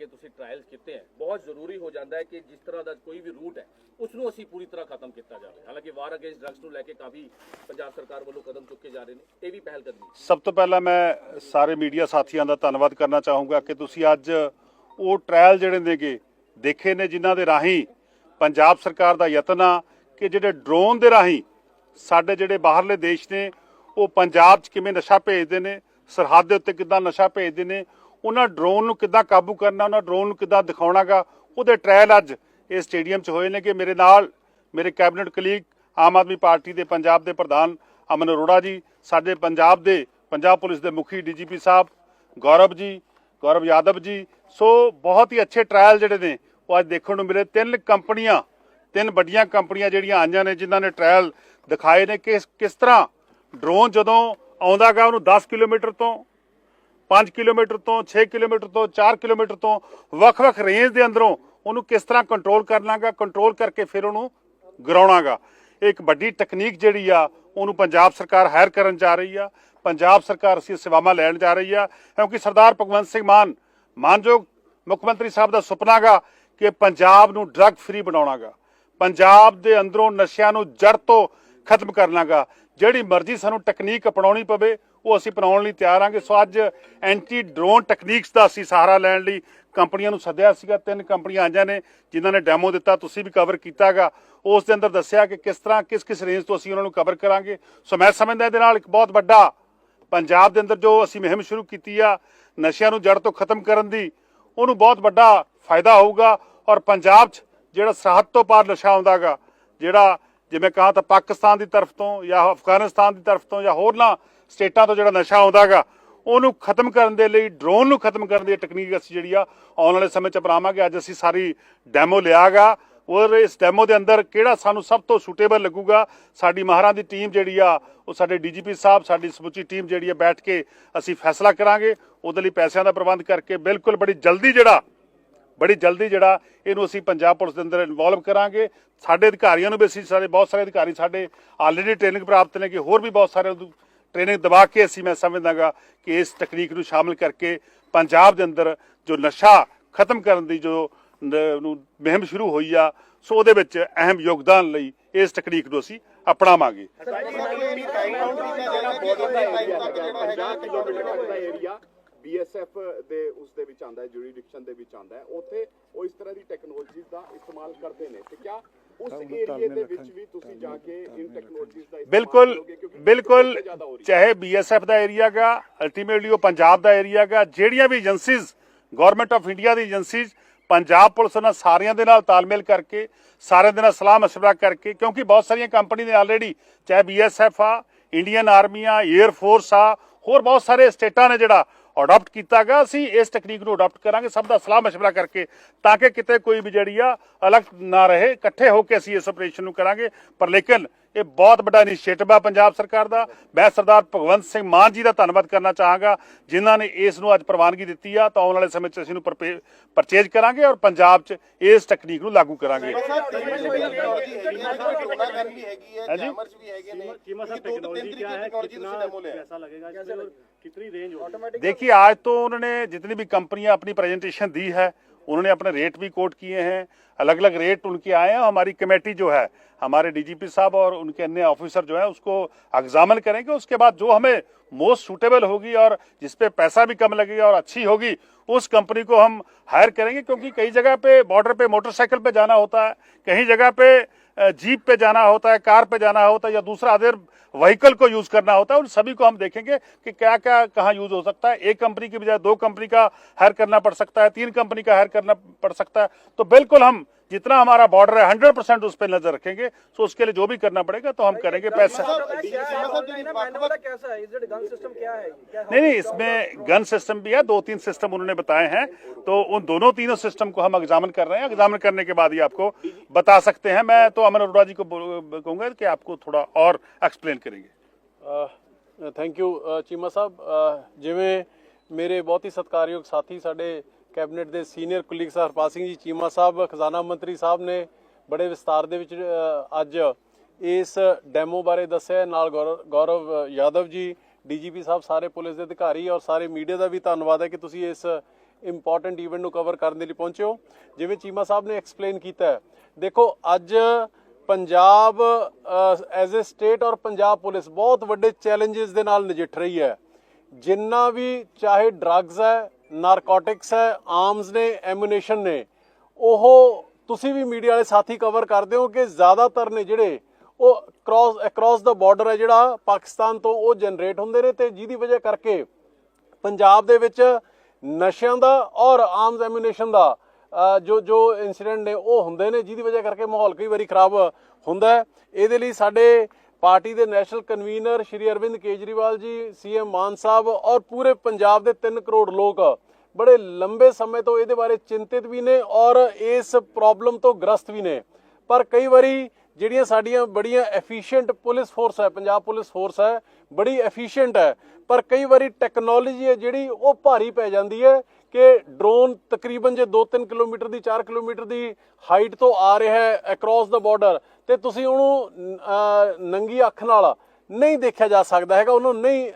ਕੇ ਤੁਸੀਂ ਟ੍ਰਾਇਲਸ ਕੀਤੇ ਹੈ, ਬਹੁਤ ਜ਼ਰੂਰੀ ਹੋ ਜਾਂਦਾ ਹੈ ਕਿ ਜਿਸ ਤਰ੍ਹਾਂ ਦਾ ਕੋਈ ਵੀ ਰੂਟ ਹੈ ਉਸ ਨੂੰ ਅਸੀਂ ਪੂਰੀ ਤਰ੍ਹਾਂ ਖਤਮ ਕੀਤਾ ਜਾਵੇ। ਹਾਲਾਂਕਿ ਵਾਰ ਅਗੇਂਸਟ ਡਰੱਗਸ ਨੂੰ ਲੈ ਕੇ ਕਾਫੀ ਪੰਜਾਬ ਸਰਕਾਰ ਵੱਲੋਂ ਕਦਮ ਚੁੱਕੇ ਜਾ ਰਹੇ ਨੇ, ਇਹ ਵੀ ਪਹਿਲ ਕਦਮੀ ਸਭ ਤੋਂ ਪਹਿਲਾਂ ਮੈਂ ਸਾਰੇ ਮੀਡੀਆ ਸਾਥੀਆਂ ਦਾ ਧੰਨਵਾਦ ਕਰਨਾ ਚਾਹੂੰਗਾ ਕਿ ਤੁਸੀਂ ਅੱਜ ਉਹ ਟ੍ਰਾਇਲ ਜਿਹੜੇ ਨੇਗੇ, ਦੇਖੇ ਨੇ ਜਿਨ੍ਹਾਂ ਦੇ ਰਾਹੀਂ ਪੰਜਾਬ ਸਰਕਾਰ ਦਾ ਯਤਨ ਆ ਕਿ ਜਿਹੜੇ ਡਰੋਨ ਦੇ ਰਾਹੀਂ ਸਾਡੇ ਜਿਹੜੇ ਬਾਹਰਲੇ ਦੇਸ਼ ਨੇ, ਉਹ ਪੰਜਾਬ 'ਚ ਕਿਵੇਂ ਨਸ਼ਾ ਭੇਜਦੇ ਨੇ, ਸਰਹੱਦ ਦੇ ਉੱਤੇ ਕਿੱਦਾਂ ਨਸ਼ਾ ਭੇਜਦੇ ਨੇ ਉਹਨਾਂ ਡਰੋਨ ਨੂੰ ਕਿੱਦਾਂ ਕਾਬੂ ਕਰਨਾ, ਉਹਨਾਂ ਡਰੋਨ ਨੂੰ ਕਿੱਦਾਂ ਦਿਖਾਉਣਾਗਾ, ਉਹਦੇ ਟ੍ਰਾਇਲ ਅੱਜ ਇਹ ਸਟੇਡੀਅਮ 'ਚ ਹੋਏ ਨੇ ਕਿ ਮੇਰੇ ਨਾਲ ਮੇਰੇ cabinet colleague Aam Aadmi party ਦੇ ਪੰਜਾਬ ਦੇ ਪ੍ਰਧਾਨ ਅਮਨ ਅਰੋੜਾ ਜੀ, ਸਾਡੇ ਪੰਜਾਬ ਦੇ ਪੰਜਾਬ ਪੁਲਿਸ ਦੇ ਮੁਖੀ ਡੀਜੀਪੀ ਸਾਹਿਬ, ਗੌਰਵ ਜੀ, ਗੌਰਵ ਯਾਦਵ ਜੀ। ਸੋ ਬਹੁਤ ਹੀ ਅੱਛੇ ਟ੍ਰਾਇਲ ਜਿਹੜੇ ਨੇ, ਉਹ ਅੱਜ ਦੇਖਣ ਨੂੰ ਮਿਲੇ। ਤਿੰਨ ਕੰਪਨੀਆਂ, ਤਿੰਨ ਵੱਡੀਆਂ ਕੰਪਨੀਆਂ ਜਿਹੜੀਆਂ ਆਈਆਂ ਨੇ, ਜਿਨ੍ਹਾਂ ਨੇ ਟ੍ਰਾਇਲ ਦਿਖਾਏ ਨੇ ਕਿ ਕਿਸ ਤਰ੍ਹਾਂ ਡਰੋਨ ਜਦੋਂ ਆਉਂਦਾਗਾ ਉਹਨੂੰ 10 ਕਿਲੋਮੀਟਰ ਤੋਂ 5 ਕਿਲੋਮੀਟਰ ਤੋਂ 6 ਕਿਲੋਮੀਟਰ ਤੋਂ 4 ਕਿਲੋਮੀਟਰ ਤੋਂ ਵੱਖ-ਵੱਖ ਰੇਂਜ ਦੇ ਅੰਦਰੋਂ ਉਹਨੂੰ ਕਿਸ ਤਰ੍ਹਾਂ ਕੰਟਰੋਲ ਕਰਨਾਗਾ ਕੰਟਰੋਲ ਕਰਕੇ ਫਿਰ ਉਹਨੂੰ ਗਿਰਾਉਣਾਗਾ। ਇਹ ਇੱਕ ਵੱਡੀ ਟੈਕਨੀਕ ਜਿਹੜੀ ਆ, ਉਹਨੂੰ ਪੰਜਾਬ ਸਰਕਾਰ ਹਾਇਰ ਕਰਨ ਜਾ ਰਹੀ ਆ। ਪੰਜਾਬ ਸਰਕਾਰ ਅਸੀਂ ਸੇਵਾਵਾਂ ਲੈਣ ਜਾ ਰਹੀ ਆ, ਕਿਉਂਕਿ ਸਰਦਾਰ ਭਗਵੰਤ ਸਿੰਘ ਮਾਨ, ਮਾਨਯੋਗ ਮੁੱਖ ਮੰਤਰੀ ਸਾਹਿਬ ਦਾ ਸੁਪਨਾਗਾ ਕਿ ਪੰਜਾਬ ਨੂੰ ਡਰੱਗ ਫ੍ਰੀ ਬਣਾਉਣਾਗਾ। ਪੰਜਾਬ ਦੇ ਅੰਦਰੋਂ ਨਸ਼ਿਆਂ ਨੂੰ ਜੜ ਤੋਂ ਖਤਮ ਕਰਨਾਗਾ ਜਿਹੜੀ ਮਰਜ਼ੀ ਸਾਨੂੰ ਟੈਕਨੀਕ ਅਪਣਾਉਣੀ ਪਵੇ ਉਹ ਅਸੀਂ ਅਪਣਾਉਣ ਲਈ ਤਿਆਰ ਆਂਗੇ। ਸੋ ਅੱਜ ਐਂਟੀ ਡਰੋਨ ਟੈਕਨੀਕਸ ਦਾ ਅਸੀਂ ਸਹਾਰਾ ਲੈਣ ਲਈ ਕੰਪਨੀਆਂ ਨੂੰ ਸੱਦਿਆ ਸੀਗਾ। ਤਿੰਨ ਕੰਪਨੀਆਂ ਆਈਆਂ ਨੇ ਜਿਨ੍ਹਾਂ ਨੇ ਡੈਮੋ ਦਿੱਤਾ। ਤੁਸੀਂ ਵੀ ਕਵਰ ਕੀਤਾਗਾ। ਉਸ ਦੇ ਅੰਦਰ ਦੱਸਿਆ ਕਿ ਕਿਸ ਤਰ੍ਹਾਂ ਕਿਸ ਕਿਸ ਰੇਂਜ ਤੋਂ ਅਸੀਂ ਉਹਨਾਂ ਨੂੰ ਕਵਰ ਕਰਾਂਗੇ। ਸੋ ਮੈਂ ਸਮਝਦਾ ਇਹਦੇ ਨਾਲ ਇੱਕ ਬਹੁਤ ਵੱਡਾ ਪੰਜਾਬ ਦੇ ਅੰਦਰ ਜੋ ਅਸੀਂ ਮੁਹਿੰਮ ਸ਼ੁਰੂ ਕੀਤੀ ਆ, ਨਸ਼ਿਆਂ ਨੂੰ ਜੜ ਤੋਂ ਖਤਮ ਕਰਨ ਦੀ, ਉਹਨੂੰ ਬਹੁਤ ਵੱਡਾ ਫਾਇਦਾ ਹੋਊਗਾ। ਔਰ ਪੰਜਾਬ 'ਚ ਜਿਹੜਾ ਸਰਹੱਦ ਤੋਂ ਪਾਰ ਨਸ਼ਾ ਆਉਂਦਾਗਾ, ਜਿਹੜਾ ਜਿਵੇਂ ਕਹਾ ਤਾਂ ਪਾਕਿਸਤਾਨ ਦੀ ਤਰਫ ਤੋਂ ਜਾਂ ਅਫਗਾਨਿਸਤਾਨ ਦੀ ਤਰਫ ਤੋਂ ਜਾਂ ਹੋਰਨਾਂ ਸਟੇਟਾਂ ਤੋਂ ਜਿਹੜਾ ਨਸ਼ਾ ਆਉਂਦਾਗਾ ਉਹਨੂੰ ਖਤਮ ਕਰਨ ਦੇ ਲਈ ਡਰੋਨ ਨੂੰ ਖਤਮ ਕਰਨ ਦੀ ਟੈਕਨੀਕ ਅਸੀਂ ਜਿਹੜੀ ਆ, ਆਉਣ ਵਾਲੇ ਸਮੇਂ 'ਚ ਅਪਣਾਵਾਂਗੇ। ਅੱਜ ਅਸੀਂ ਸਾਰੀ ਡੈਮੋ ਲਿਆਗਾ ਔਰ ਇਸ ਡੈਮੋ ਦੇ ਅੰਦਰ ਕਿਹੜਾ ਸਾਨੂੰ ਸਭ ਤੋਂ ਸੂਟੇਬਲ ਲੱਗੂਗਾ, ਸਾਡੀ ਮਹਾਰਾਂ ਦੀ ਟੀਮ ਜਿਹੜੀ ਆ, ਉਹ ਸਾਡੇ ਡੀਜੀਪੀ ਸਾਹਿਬ, ਸਾਡੀ ਸਮੁੱਚੀ ਟੀਮ ਜਿਹੜੀ ਆ, ਬੈਠ ਕੇ ਅਸੀਂ ਫੈਸਲਾ ਕਰਾਂਗੇ। ਉਹਦੇ ਲਈ ਪੈਸਿਆਂ ਦਾ ਪ੍ਰਬੰਧ ਕਰਕੇ ਬਿਲਕੁਲ ਬੜੀ ਜਲਦੀ ਜਿਹੜਾ, ਬੜੀ ਜਲਦੀ ਜਿਹੜਾ, ਇਹਨੂੰ ਅਸੀਂ ਪੰਜਾਬ ਪੁਲਿਸ ਦੇ ਅੰਦਰ ਇਨਵੋਲਵ ਕਰਾਂਗੇ। ਸਾਡੇ ਅਧਿਕਾਰੀਆਂ ਨੂੰ ਵੀ ਅਸੀਂ ਸਾਡੇ ਬਹੁਤ ਸਾਰੇ ਅਧਿਕਾਰੀ ਸਾਡੇ, ਆਲਰੇਡੀ ਟ੍ਰੇਨਿੰਗ ਪ੍ਰਾਪਤ ਨੇ ਕਿ ਹੋਰ ਵੀ ਬਹੁਤ ਸਾਰੇ ਟ੍ਰੇਨਿੰਗ ਦਵਾ ਕੇ ਅਸੀਂ ਮੈਂ ਸਮਝਦਾਗਾ ਕਿ ਇਸ ਟੈਕਨੀਕ ਨੂੰ ਸ਼ਾਮਲ ਕਰਕੇ ਪੰਜਾਬ ਦੇ ਅੰਦਰ ਜੋ ਨਸ਼ਾ ਖਤਮ ਕਰਨ ਦੀ ਜੋ ਨੂੰ ਮੁਹਿੰਮ ਸ਼ੁਰੂ ਹੋਈ ਆ, ਸੋ ਉਹਦੇ ਵਿੱਚ ਅਹਿਮ ਯੋਗਦਾਨ ਲਈ ਇਸ ਟੈਕਨੀਕ ਨੂੰ ਅਸੀਂ ਅਪਣਾਵਾਂਗੇ। ਬੀਐਸਐਫ ਦੇ ਉਸ ਦੇ ਵਿੱਚ ਆਂਦਾ ਹੈ ਜੁਰੀਡਿਕਸ਼ਨ ਦੇ ਵਿੱਚ ਆਂਦਾ ਹੈ, ਉੱਥੇ ਉਹ ਇਸ ਤਰ੍ਹਾਂ ਦੀ ਟੈਕਨੋਲੋਜੀ ਦਾ ਇਸਤੇਮਾਲ ਕਰਦੇ ਨੇ। ਤੇ ਕਿਆ ਉਸ ਏਰੀਏ ਦੇ ਵਿੱਚ ਵੀ ਤੁਸੀਂ ਜਾ ਕੇ ਇਨ ਟੈਕਨੋਲੋਜੀਜ਼ ਦਾ ਇਸਤੇਮਾਲ ਬਿਲਕੁਲ ਬਿਲਕੁਲ। ਚਾਹੇ ਬੀਐਸਐਫ ਦਾ ਏਰੀਆ ਗਾ ਅਲਟੀਮੇਟਲੀ ਉਹ ਪੰਜਾਬ ਦਾ ਏਰੀਆ ਗਾ ਜਿਹੜੀਆਂ ਵੀ ਏਜੰਸੀਜ਼ ਗਵਰਨਮੈਂਟ ਆਫ ਇੰਡੀਆ ਦੀ ਏਜੰਸੀਜ਼ ਪੰਜਾਬ ਪੁਲਿਸ ਨਾਲ ਸਾਰਿਆਂ ਦੇ ਨਾਲ ਤਾਲਮੇਲ ਕਰਕੇ ਸਾਰਿਆਂ ਦੇ ਨਾਲ ਸਲਾਹ ਮਸ਼ਵਰਾ ਕਰਕੇ ਕਿਉਂਕਿ ਬਹੁਤ ਸਾਰੀਆਂ ਕੰਪਨੀ ਨੇ ਆਲਰੇਡੀ ਚਾਹੇ ਬੀਐਸਐਫ ਆ ਇੰਡੀਅਨ ਆਰਮੀ ਆ 에ਅਰ ਫੋਰਸ ਆ ਹੋਰ ਬਹੁਤ ਸਾਰੇ ਸਟੇਟਾਂ ਨੇ ਜਿਹੜਾ ਅਡਾਪਟ ਕੀਤਾ ਗਿਆ ਅਸੀਂ ਇਸ ਟੈਕਨੀਕ ਨੂੰ ਅਡਾਪਟ ਕਰਾਂਗੇ ਸਭ ਦਾ ਸਲਾਹ مشਵਰਾ ਕਰਕੇ ਤਾਂ ਕਿ ਕਿਤੇ ਕੋਈ ਵੀ ਜਿਹੜੀ ਆ ਅਲੱਗ ਨਾ ਰਹੇ ਇਕੱਠੇ ਹੋ ਕੇ ਅਸੀਂ ਇਸ ਆਪਰੇਸ਼ਨ ਨੂੰ ਕਰਾਂਗੇ ਪਰ ਲੇਕਿਨ ਇਹ ਬਹੁਤ ਵੱਡਾ ਇਨੀਸ਼ੀਏਟਿਵ ਆ ਪੰਜਾਬ ਸਰਕਾਰ ਦਾ ਮੈਂ ਸਰਦਾਰ ਭਗਵੰਤ ਸਿੰਘ ਮਾਨ ਜੀ ਦਾ ਧੰਨਵਾਦ ਕਰਨਾ ਚਾਹਾਂਗਾ ਜਿਨ੍ਹਾਂ ਨੇ ਇਸ ਨੂੰ ਅੱਜ ਪ੍ਰਵਾਨਗੀ ਦਿੱਤੀ ਆ ਤਾਂ ਆਉਣ ਵਾਲੇ ਸਮੇਂ 'ਚ ਅਸੀਂ ਨੂੰ ਪਰਚੇਜ ਕਰਾਂਗੇ ਔਰ ਪੰਜਾਬ 'ਚ ਇਸ ਟੈਕਨੀਕ ਨੂੰ ਲਾਗੂ ਕਰਾਂਗੇ कितनी रेंज होगी? देखिए आज तो उन्होंने जितनी भी कंपनियाँ अपनी प्रेजेंटेशन दी है उन्होंने अपने रेट भी कोट किए हैं। अलग अलग रेट उनके आए हैं। हमारी कमेटी जो है हमारे डीजीपी साहब और उनके अन्य ऑफिसर जो है उसको एग्जामिन करेंगे उसके बाद जो हमें मोस्ट सूटेबल होगी और जिसपे पैसा भी कम लगेगा और अच्छी होगी उस कंपनी को हम हायर करेंगे। क्योंकि कई जगह पे बॉर्डर पे मोटरसाइकिल पे जाना होता है कहीं जगह पे जीप पे जाना होता है, कार पे जाना होता है या दूसरा अदर व्हीकल को यूज़ करना होता है, उन सभी को हम देखेंगे कि क्या क्या कहाँ यूज़ हो सकता है। एक कंपनी की बजाय दो कंपनी का हायर करना पड़ सकता है, तीन कंपनी का हायर करना पड़ सकता है। तो बिल्कुल हम जितना हमारा बॉर्डर है हंड्रेड परसेंट उस पर नज़र रखेंगे तो उसके लिए जो भी करना पड़ेगा तो हम करेंगे पैसा नहीं नहीं इसमें गन सिस्टम भी है दो तीन सिस्टम उन्होंने बताए हैं तो उन दोनों तीनों सिस्टम को हम एग्जामिन कर रहे हैं एग्जामिन करने के बाद ही आपको बता सकते हैं मैं तो अमन अरोड़ा जी को कहूँगा कि आपको थोड़ा और एक्सप्लेन करेंगे थैंक यू चीमा साहब जिमें मेरे बहुत ही सत्कारयोग साथी साढ़े ਕੈਬਨਿਟ ਦੇ senior colleague sir Harpal Singh ji, Cheema Sahib, ਖਜ਼ਾਨਾ ਮੰਤਰੀ ਸਾਹਿਬ ਨੇ ਬੜੇ ਵਿਸਤਾਰ ਦੇ ਵਿੱਚ ਅੱਜ ਇਸ ਡੈਮੋ ਬਾਰੇ ਦੱਸਿਆ ਨਾਲ ਗੌਰਵ- ਗੌਰਵ ਯਾਦਵ ਜੀ, ਡੀਜੀਪੀ ਸਾਹਿਬ, ਸਾਰੇ ਪੁਲਿਸ ਦੇ ਅਧਿਕਾਰੀ ਔਰ ਸਾਰੇ ਮੀਡੀਆ ਦਾ ਵੀ ਧੰਨਵਾਦ ਹੈ ਕਿ ਤੁਸੀਂ ਇਸ ਇੰਪੋਰਟੈਂਟ ਇਵੈਂਟ ਨੂੰ ਕਵਰ ਕਰਨ ਦੇ ਲਈ ਪਹੁੰਚੇ ਹੋ। ਜਿਵੇਂ ਚੀਮਾ ਸਾਹਿਬ ਨੇ ਐਕਸਪਲੇਨ ਕੀਤਾ ਦੇਖੋ, ਅੱਜ ਪੰਜਾਬ ਐਜ਼ ਅ ਸਟੇਟ ਔਰ ਪੰਜਾਬ ਪੁਲਿਸ ਬਹੁਤ ਵੱਡੇ ਚੈਲੰਜਸ ਦੇ ਨਾਲ ਨਜਿੱਠ ਰਹੀ ਹੈ। ਜਿੰਨਾ ਵੀ ਚਾਹੇ ਡਰੱਗਸ ਹੈ ਨਾਰਕੋਟਿਕਸ ਹੈ, ਆਰਮਸ ਨੇ, ਐਮੂਨੇਸ਼ਨ ਨੇ। ਉਹ ਤੁਸੀਂ ਵੀ ਮੀਡੀਆ ਵਾਲੇ ਸਾਥੀ ਕਵਰ ਕਰਦੇ ਹੋ ਕਿ ਜ਼ਿਆਦਾਤਰ ਨੇ ਜਿਹੜੇ ਉਹ ਕ੍ਰਾਸ ਅਕ੍ਰਾਸ ਦਾ ਬਾਰਡਰ ਹੈ ਜਿਹੜਾ ਪਾਕਿਸਤਾਨ ਤੋਂ ਉਹ ਜਨਰੇਟ ਹੁੰਦੇ ਨੇ ਤੇ ਜਿਹਦੀ ਵਜ੍ਹਾ ਕਰਕੇ ਪੰਜਾਬ ਦੇ ਵਿੱਚ ਨਸ਼ਿਆਂ ਦਾ ਔਰ ਆਰਮਸ ਐਮੂਨੇਸ਼ਨ ਦਾ ਜੋ ਜੋ ਇਨਸੀਡੈਂਟ ਨੇ ਉਹ ਹੁੰਦੇ ਨੇ ਜਿਹਦੀ ਵਜ੍ਹਾ ਕਰਕੇ ਮਾਹੌਲ ਕਈ ਵਾਰੀ ਖਰਾਬ ਹੁੰਦਾ ਹੈ। ਇਹਦੇ ਲਈ ਸਾਡੇ ਪਾਰਟੀ ਦੇ national convener Shri Arvind Kejriwal ji, CM Mann ਸਾਹਿਬ ਔਰ ਪੂਰੇ ਪੰਜਾਬ ਦੇ 3 ਕਰੋੜ ਲੋਕ ਬੜੇ ਲੰਬੇ ਸਮੇਂ ਤੋਂ ਇਹਦੇ ਬਾਰੇ ਚਿੰਤਿਤ ਵੀ ਨੇ ਔਰ ਇਸ ਪ੍ਰੋਬਲਮ ਤੋਂ ਗ੍ਰਸਤ ਵੀ ਨੇ। ਪਰ ਕਈ ਵਾਰੀ ਜਿਹੜੀਆਂ ਸਾਡੀਆਂ ਬੜੀਆਂ ਐਫੀਸ਼ੀਐਂਟ ਪੁਲਿਸ ਫੋਰਸ ਹੈ, ਪੰਜਾਬ ਪੁਲਿਸ ਫੋਰਸ ਹੈ, ਬੜੀ ਐਫੀਸ਼ੀਐਂਟ ਹੈ, ਪਰ ਕਈ ਵਾਰੀ ਟੈਕਨੋਲੋਜੀ ਹੈ ਜਿਹੜੀ ਉਹ ਭਾਰੀ ਪੈ ਜਾਂਦੀ ਹੈ ਕਿ ਡਰੋਨ ਤਕਰੀਬਨ ਜੇ 2-3 ਕਿਲੋਮੀਟਰ ਦੀ 4 ਕਿਲੋਮੀਟਰ ਦੀ ਹਾਈਟ ਤੋਂ ਆ ਰਿਹਾ ਹੈ ਅਕ੍ਰੋਸ ਦਾ ਬਾਰਡਰ ਤੇ ਤੁਸੀਂ ਉਹਨੂੰ ਨੰਗੀ ਅੱਖ ਨਾਲ ਨਹੀਂ ਦੇਖਿਆ ਜਾ ਸਕਦਾ ਹੈਗਾ, ਉਹਨੂੰ ਨਹੀਂ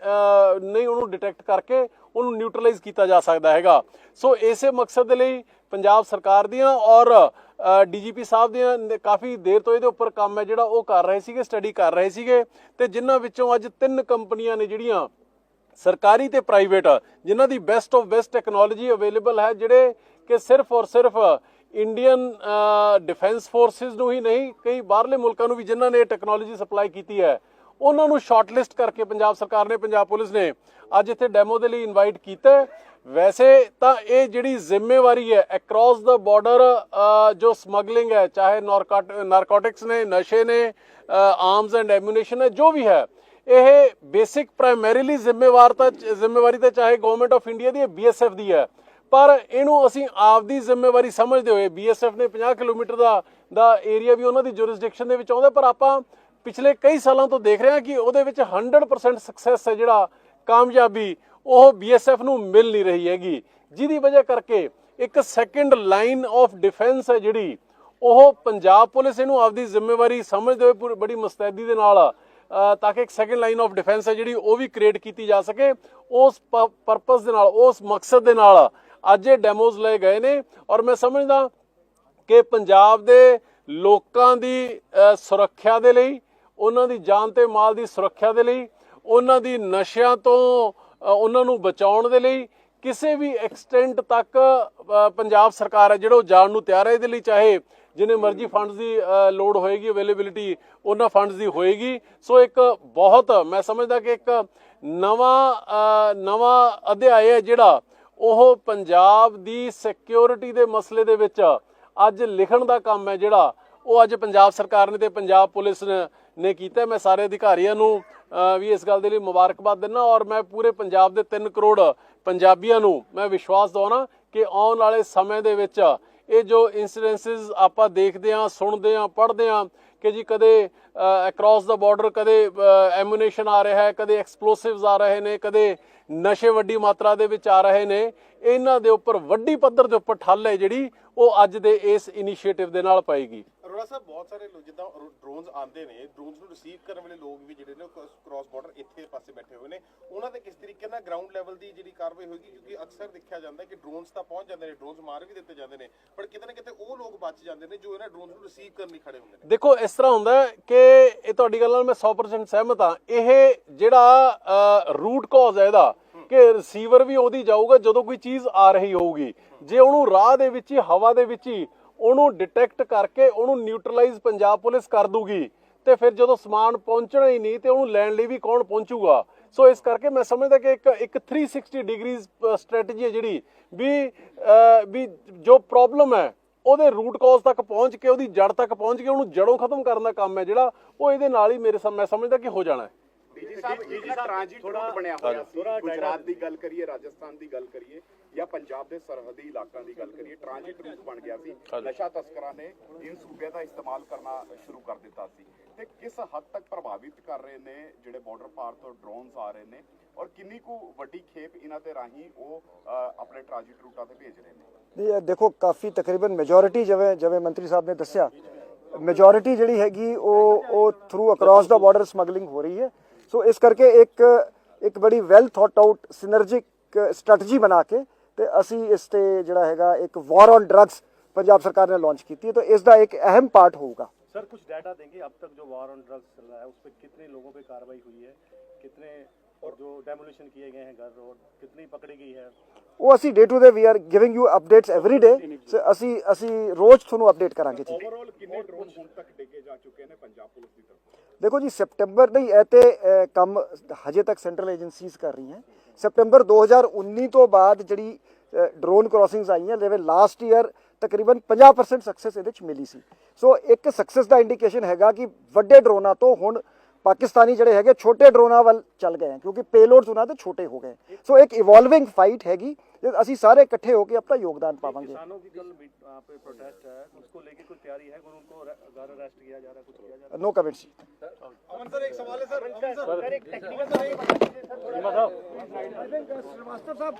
ਨਹੀਂ ਉਹਨੂੰ ਡਿਟੈਕਟ ਕਰਕੇ ਉਹਨੂੰ ਨਿਊਟਰਲਾਈਜ਼ ਕੀਤਾ ਜਾ ਸਕਦਾ ਹੈਗਾ। ਸੋ ਇਸੇ ਮਕਸਦ ਦੇ ਲਈ ਪੰਜਾਬ ਸਰਕਾਰ ਦੀਆਂ ਔਰ ਡੀਜੀਪੀ ਸਾਹਿਬ ਦੀਆਂ ਕਾਫੀ ਦੇਰ ਤੋਂ ਇਹਦੇ ਉੱਪਰ ਕੰਮ ਹੈ, ਜਿਹੜਾ ਉਹ ਕਰ ਰਹੇ ਸੀਗੇ ਸਟੱਡੀ ਕਰ ਰਹੇ ਸੀਗੇ। ਤੇ ਜਿਨ੍ਹਾਂ ਵਿੱਚੋਂ ਅੱਜ ਤਿੰਨ ਕੰਪਨੀਆਂ ਨੇ ਜਿਹੜੀਆਂ ਸਰਕਾਰੀ ਤੇ ਪ੍ਰਾਈਵੇਟ ਜਿਨ੍ਹਾਂ ਦੀ best of best technology available ਹੈ, ਜਿਹੜੇ ਕਿ ਸਿਰਫ ਔਰ ਸਿਰਫ ਇੰਡੀਅਨ ਡਿਫੈਂਸ ਫੋਰਸਿਸ ਨੂੰ ਹੀ ਨਹੀਂ, ਕਈ ਬਾਹਰਲੇ ਮੁਲਕਾਂ ਨੂੰ ਵੀ ਜਿਨ੍ਹਾਂ ਨੇ ਟੈਕਨੋਲੋਜੀ ਸਪਲਾਈ ਕੀਤੀ ਹੈ, ਉਹਨਾਂ ਨੂੰ ਸ਼ਾਰਟਲਿਸਟ ਕਰਕੇ ਪੰਜਾਬ ਸਰਕਾਰ ਨੇ, ਪੰਜਾਬ ਪੁਲਿਸ ਨੇ ਅੱਜ ਇੱਥੇ ਡੈਮੋ ਦੇ ਲਈ ਇਨਵਾਈਟ ਕੀਤਾ ਵੈਸੇ ਤਾਂ ਇਹ ਜਿਹੜੀ ਜ਼ਿੰਮੇਵਾਰੀ ਹੈ ਅਕ੍ਰੋਸ ਦਾ ਬਾਰਡਰ ਜੋ ਸਮਗਲਿੰਗ ਹੈ, ਚਾਹੇ ਨਾਰਕੋਟਿਕਸ ਨੇ, ਨਸ਼ੇ ਨੇ ਆਰਮਸ ਐਂਡ ਐਮੂਨੇਸ਼ਨ ਹੈ, ਜੋ ਵੀ ਹੈ, ਇਹ ਬੇਸਿਕ ਪ੍ਰਾਇਮਰੀਲੀ ਜ਼ਿੰਮੇਵਾਰ ਤਾਂ, ਜ਼ਿੰਮੇਵਾਰੀ ਤਾਂ ਚਾਹੇ ਗਵਰਨਮੈਂਟ ਆਫ ਇੰਡੀਆ ਦੀ ਹੈ ਬੀਐਸਐਫ ਦੀ ਹੈ। ਪਰ ਇਹਨੂੰ ਅਸੀਂ ਆਪਦੀ ਜ਼ਿੰਮੇਵਾਰੀ ਸਮਝਦੇ ਹੋਏ ਬੀਐਸਐਫ ਨੇ 50 ਕਿਲੋਮੀਟਰ ਦਾ ਦਾ ਏਰੀਆ ਵੀ ਉਹਨਾਂ ਦੀ ਜੁਰਿਸਡਿਕਸ਼ਨ ਦੇ ਵਿੱਚ ਆਉਂਦਾ ਪਰ ਆਪਾਂ ਪਿਛਲੇ ਕਈ ਸਾਲਾਂ ਤੋਂ ਦੇਖ ਰਹੇ ਹਾਂ ਕਿ ਉਹਦੇ ਵਿੱਚ 100% ਸਕਸੈਸ ਹੈ ਜਿਹੜਾ ਕਾਮਯਾਬੀ, ਉਹ ਬੀਐਸਐਫ ਨੂੰ ਮਿਲ ਨਹੀਂ ਰਹੀ ਹੈਗੀ। ਜਿਹਦੀ ਵਜ੍ਹਾ ਕਰਕੇ ਇੱਕ ਸੈਕੰਡ ਲਾਈਨ ਆਫ ਡਿਫੈਂਸ ਹੈ ਜਿਹੜੀ, ਉਹ ਪੰਜਾਬ ਪੁਲਿਸ ਇਹਨੂੰ ਆਪਦੀ ਜ਼ਿੰਮੇਵਾਰੀ ਸਮਝਦੇ ਹੋਏ ਪੂਰੀ, ਬੜੀ ਮੁਸਤੈਦੀ ਦੇ ਨਾਲ ਤਾਂ ਕਿ ਇੱਕ ਸੈਕੰਡ ਲਾਈਨ ਆਫ ਡਿਫੈਂਸ ਹੈ ਜਿਹੜੀ, ਉਹ ਵੀ ਕ੍ਰੀਏਟ ਕੀਤੀ ਜਾ ਸਕੇ। ਉਸ ਪਰਪਸ ਦੇ ਨਾਲ, ਉਸ ਮਕਸਦ ਦੇ ਨਾਲ ਅੱਜ ਇਹ ਡੈਮੋਜ਼ ਲਏ ਗਏ ਨੇ ਔਰ ਮੈਂ ਸਮਝਦਾ ਕਿ ਪੰਜਾਬ ਦੇ ਲੋਕਾਂ ਦੀ ਸੁਰੱਖਿਆ ਦੇ ਲਈ ਉਹਨਾਂ ਦੀ ਜਾਨ ਤੇ ਮਾਲ ਦੀ ਸੁਰੱਖਿਆ ਦੇ ਲਈ ਉਹਨਾਂ ਦੀ ਨਸ਼ਿਆਂ ਤੋਂ ਉਹਨਾਂ ਨੂੰ ਬਚਾਉਣ ਦੇ ਲਈ ਕਿਸੇ ਵੀ ਐਕਸਟੈਂਟ ਤੱਕ ਪੰਜਾਬ ਸਰਕਾਰ ਹੈ ਜਿਹੜਾ ਉਹ ਜਾਣ ਨੂੰ ਤਿਆਰ ਹੈ ਇਹਦੇ ਲਈ ਚਾਹੇ ਜਿੰਨੇ ਮਰਜ਼ੀ ਫੰਡਸ ਦੀ ਅ, ਲੋੜ ਹੋਏਗੀ ਅਵੇਲੇਬਿਲਿਟੀ ਉਹਨਾਂ ਫੰਡਸ ਦੀ ਹੋਏਗੀ। ਸੋ ਇੱਕ ਬਹੁਤ ਮੈਂ ਸਮਝਦਾ ਕਿ ਇੱਕ ਨਵਾਂ ਨਵਾਂ ਅਧਿਆਇ ਹੈ ਜਿਹੜਾ ਉਹ ਪੰਜਾਬ ਦੀ ਸਿਕਿਉਰਿਟੀ ਦੇ ਮਸਲੇ ਦੇ ਵਿੱਚ ਅੱਜ ਲਿਖਣ ਦਾ ਕੰਮ ਹੈ ਜਿਹੜਾ। ਉਹ ਅੱਜ ਪੰਜਾਬ ਸਰਕਾਰ ਨੇ ਤੇ ਪੰਜਾਬ ਪੁਲਿਸ ਨੇ ਨੇ ਕੀਤਾ ਮੈਂ ਸਾਰੇ ਅਧਿਕਾਰੀਆਂ ਨੂੰ ਵੀ ਇਸ ਗੱਲ ਦੇ ਲਈ ਮੁਬਾਰਕਬਾਦ ਦਿੰਦਾ ਔਰ ਮੈਂ ਪੂਰੇ ਪੰਜਾਬ ਦੇ 3 ਕਰੋੜ ਪੰਜਾਬੀਆਂ ਨੂੰ ਮੈਂ ਵਿਸ਼ਵਾਸ ਦਵਾਉਣਾ ਕਿ ਆਉਣ ਵਾਲੇ ਸਮੇਂ ਦੇ ਵਿੱਚ ਇਹ ਜੋ ਇਨਸੀਡੈਂਸਸ ਆਪਾਂ ਦੇਖਦੇ ਹਾਂ, ਸੁਣਦੇ ਹਾਂ, ਪੜ੍ਹਦੇ ਹਾਂ ਕਿ ਜੀ ਕਦੇ ਅਕ੍ਰੋਸ ਦਾ ਬਾਰਡਰ ਕਦੇ ਐਮੂਨੇਸ਼ਨ ਆ ਰਿਹਾ ਹੈ, ਕਦੇ ਐਕਸਪਲੋਸਿਵਸ ਆ ਰਹੇ ਨੇ, ਕਦੇ ਨਸ਼ੇ ਵੱਡੀ ਮਾਤਰਾ ਦੇ ਵਿੱਚ ਆ ਰਹੇ ਨੇ। ਇਹਨਾਂ ਦੇ ਉੱਪਰ ਵੱਡੀ ਪੱਧਰ ਦੇ ਉੱਪਰ ਠੱਲ ਹੈ ਜਿਹੜੀ ਉਹ ਅੱਜ ਦੇ ਇਸ ਇਨੀਸ਼ੀਏਟਿਵ ਦੇ ਨਾਲ ਪਏਗੀ। ਅਰੋੜਾ ਸਾਹਿਬ, ਬਹੁਤ ਸਾਰੇ ਲੋਕ ਜਿੱਦਾਂ ਡਰੋਨਸ ਆਉਂਦੇ ਨੇ ਡਰੋਨਸ ਨੂੰ ਰਿਸੀਵ ਕਰਨ ਵਾਲੇ ਲੋਕ ਵੀ ਜਿਹੜੇ ਨੇ ਕ੍ਰਾਸ ਬਾਰਡਰ ਇੱਥੇ ਪਾਸੇ ਬੈਠੇ ਹੋਏ ਨੇ। ਉਹਨਾਂ ਤੇ ਕਿਸ ਤਰੀਕੇ ਨਾਲ ਗਰਾਊਂਡ ਲੈਵਲ ਦੀ ਜਿਹੜੀ ਕਾਰਵਾਈ ਹੋਏਗੀ? ਕਿਉਂਕਿ ਅਕਸਰ ਦੇਖਿਆ ਜਾਂਦਾ ਕਿ ਡਰੋਨਸ ਤਾਂ ਪਹੁੰਚ ਜਾਂਦੇ ਨੇ ਡਰੋਨਸ ਮਾਰ ਵੀ ਦਿੱਤੇ ਜਾਂਦੇ ਨੇ, ਪਰ ਕਿਤੇ ਨਾ ਕਿਤੇ ਉਹ ਲੋਕ ਬਚ ਜਾਂਦੇ ਨੇ ਜੋ ਇਹਨਾਂ ਡਰੋਨਸ ਨੂੰ ਰਿਸੀਵ ਕਰਨ ਲਈ ਖੜੇ ਹੁੰਦੇ ਨੇ। ਦੇਖੋ, ਇਸ ਤਰ੍ਹਾਂ ਹੁੰਦਾ ਕਿ ਇਹ ਤੁਹਾਡੀ ਗੱਲ ਨਾਲ ਮੈਂ 100% ਸਹਿਮਤ ਹਾਂ। ਇਹ ਜਿਹੜਾ ਰੂਟ ਕਾਜ਼ ਹੈ ਇਹਦਾ, ਕਿ ਰਿਸੀਵਰ ਵੀ ਉਹਦੀ ਜਾਊਗਾ ਜਦੋਂ ਕੋਈ ਚੀਜ਼ ਆ ਰਹੀ ਹੋਊਗੀ। ਜੇ ਉਹਨੂੰ ਰਾਹ ਦੇ ਵਿੱਚ ਹੀ, ਹਵਾ ਦੇ ਵਿੱਚ ਹੀ ਉਹਨੂੰ ਡਿਟੈਕਟ ਕਰਕੇ ਉਹਨੂੰ ਨਿਊਟਰਲਾਈਜ਼ ਪੰਜਾਬ ਪੁਲਿਸ ਕਰ ਦੂਗੀ ਤੇ ਫਿਰ ਜਦੋਂ ਸਮਾਨ ਪਹੁੰਚਣਾ ਹੀ ਨਹੀਂ ਤੇ ਉਹਨੂੰ ਲੈਣ ਲਈ ਵੀ ਕੌਣ ਪਹੁੰਚੂਗਾ? ਸੋ ਇਸ ਕਰਕੇ ਮੈਂ ਸਮਝਦਾ ਕਿ ਇੱਕ ਇੱਕ 360 ਡਿਗਰੀਜ਼ ਸਟ੍ਰੈਟਜੀ ਹੈ ਜਿਹੜੀ ਵੀ ਵੀ ਜੋ ਪ੍ਰੋਬਲਮ ਹੈ ਉਹਦੇ ਰੂਟ ਕਾਜ਼ ਤੱਕ ਪਹੁੰਚ ਕੇ ਉਹਦੀ ਜੜ ਤੱਕ ਪਹੁੰਚ ਕੇ ਉਹਨੂੰ ਜੜੋਂ ਖਤਮ ਕਰਨ ਦਾ ਕੰਮ ਹੈ ਜਿਹੜਾ ਉਹ ਇਹਦੇ ਨਾਲ ਹੀ ਮੇਰੇ ਸਮ- ਮੈਂ ਸਮਝਦਾ ਕਿ ਹੋ ਜਾਣਾ ਹੈ। ਡੀਜੀ ਸਾਹਿਬ ਇੱਕ ਨਾ ਟ੍ਰਾਂਜਿਟ ਰੂਟ ਬਣਿਆ ਹੋਇਆ ਸੀ। ਗੁਜਰਾਤ ਦੀ ਗੱਲ ਕਰੀਏ ਰਾਜਸਥਾਨ ਦੀ ਗੱਲ ਕਰੀਏ ਜਾਂ ਪੰਜਾਬ ਦੇ ਸਰਹੱਦੀ ਇਲਾਕਿਆਂ ਦੀ ਗੱਲ ਕਰੀਏ ਟ੍ਰਾਂਜਿਟ ਰੂਟ ਬਣ ਗਿਆ ਸੀ। ਨਸ਼ਾ ਤਸਕਰਾਂ ਨੇ ਇਨ ਸੂਬਿਆਂ ਦਾ ਇਸਤੇਮਾਲ ਕਰਨਾ ਸ਼ੁਰੂ ਕਰ ਦਿੱਤਾ ਸੀ। ਤੇ ਕਿਸ ਹੱਦ ਤੱਕ ਪ੍ਰਭਾਵਿਤ ਕਰ ਰਹੇ ਨੇ ਜਿਹੜੇ ਬਾਰਡਰ ਪਾਰ ਤੋਂ ਡਰੋਨਸ ਆ ਰਹੇ ਨੇ? ਔਰ ਕਿੰਨੀ ਕੁ ਵੱਡੀ ਖੇਪ ਇਹਨਾਂ ਤੇ ਰਾਹੀਂ ਉਹ ਆਪਣੇ ਟ੍ਰਾਂਜਿਟ ਰੂਟਾਂ ਤੇ ਭੇਜ ਰਹੇ ਨੇ? ਇਹ ਦੇਖੋ ਕਾਫੀ ਤਕਰੀਬਨ ਮੈਜੋਰਿਟੀ ਜਿਵੇਂ ਜਿਵੇਂ ਮੰਤਰੀ ਸਾਹਿਬ ਨੇ ਦੱਸਿਆ ਮੈਜੋਰਿਟੀ ਜਿਹੜੀ ਹੈਗੀ ਉਹ ਉਹ ਥਰੂ ਅਕ੍ਰੋਸ ਦਾ ਬਾਰਡਰ ਸਮਗਲਿੰਗ ਹੋ ਰਹੀ ਹੈ। ਸੋ ਇਸ ਕਰਕੇ ਇੱਕ ਇੱਕ ਬੜੀ well thought out synergic strategy ਬਣਾ ਕੇ ਤੇ ਅਸੀਂ ਇਸ ਤੇ ਜਿਹੜਾ ਹੈਗਾ ਇੱਕ ਵਾਰ ਔਨ ਡਰੱਗਸ ਪੰਜਾਬ ਸਰਕਾਰ ਨੇ ਲਾਂਚ ਕੀਤੀ ਹੈ ਤਾਂ ਇਸ ਦਾ ਇੱਕ ਅਹਿਮ ਪਾਰਟ ਹੋਊਗਾ सर कुछ डाटा देंगे अब तक जो वार ऑन ड्रग्स चल रहा है उस पर कितने लोगों पे कार्रवाई हुई है कितने और जो डेमोलिशन किए गए हैं घर और कितनी पकड़ी गई है ਉਹ ਅਸੀਂ day to day we are giving you updates every day ਅਸੀਂ ਅਸੀਂ ਰੋਜ਼ ਤੁਹਾਨੂੰ ਅਪਡੇਟ ਕਰਾਂਗੇ ਜੀ ਓਵਰਆਲ ਕਿੰਨੇ ਡਰੋਨ ਹੁਣ ਤੱਕ ਡਿੱਗੇ ਜਾ ਚੁੱਕੇ ਨੇ ਪੰਜਾਬ ਪੁਲਿਸ ਦੀ ਤਰਫੋਂ ਦੇਖੋ ਜੀ, ਸੈਪਟੈਂਬਰ ਨਹੀਂ ਇਹ ਤੇ ਕੰਮ ਹਜੇ ਤੱਕ ਸੈਂਟਰਲ ਏਜੰਸੀਜ਼ ਕਰ ਰਹੀਆਂ। ਸਪਟੈਂਬਰ 2019 ਤੋਂ ਬਾਅਦ ਜਿਹੜੀ ਡਰੋਨ ਕ੍ਰਾਸਿੰਗਸ ਆਈਆਂ, ਜਿਵੇਂ ਲਾਸਟ ਈਅਰ ਤਕਰੀਬਨ 50% ਸਕਸੈਸ ਇਹਦੇ ਚ ਮਿਲੀ ਸੀ। ਸੋ ਇੱਕ ਸਕਸੈਸ ਦਾ ਇੰਡੀਕੇਸ਼ਨ ਹੈਗਾ ਕਿ ਵੱਡੇ ਡਰੋਨਾਂ ਤੋਂ ਹੁਣ ਪਾਕਿਸਤਾਨੀ ਜਿਹੜੇ ਹੈਗੇ ਛੋਟੇ ਡਰੋਨਾਂ ਵੱਲ ਚੱਲ ਗਏ ਹੈ ਕਿਉਂਕਿ ਪੇਲੋਡਸ ਉਹਨਾਂ ਦੇ ਛੋਟੇ ਹੋ ਗਏ ਸੋ ਇੱਕ ਇਵੋਲਵਿੰਗ ਫਾਈਟ ਹੈਗੀ ਤੇ ਅਸੀਂ ਸਾਰੇ ਇਕੱਠੇ ਹੋ ਕੇ ਆਪਣਾ ਯੋਗਦਾਨ ਪਾਵਾਂਗੇ किसानों की कल मीट- वहाँ पे प्रोटेस्ट है उसको लेके कोई तैयारी है और उनको रे- घर अरेस्ट किया जा रहा है कुछ किया जा रहा ਨੋ ਕਮੈਂਟਸ ਜੀ है चीमा साहब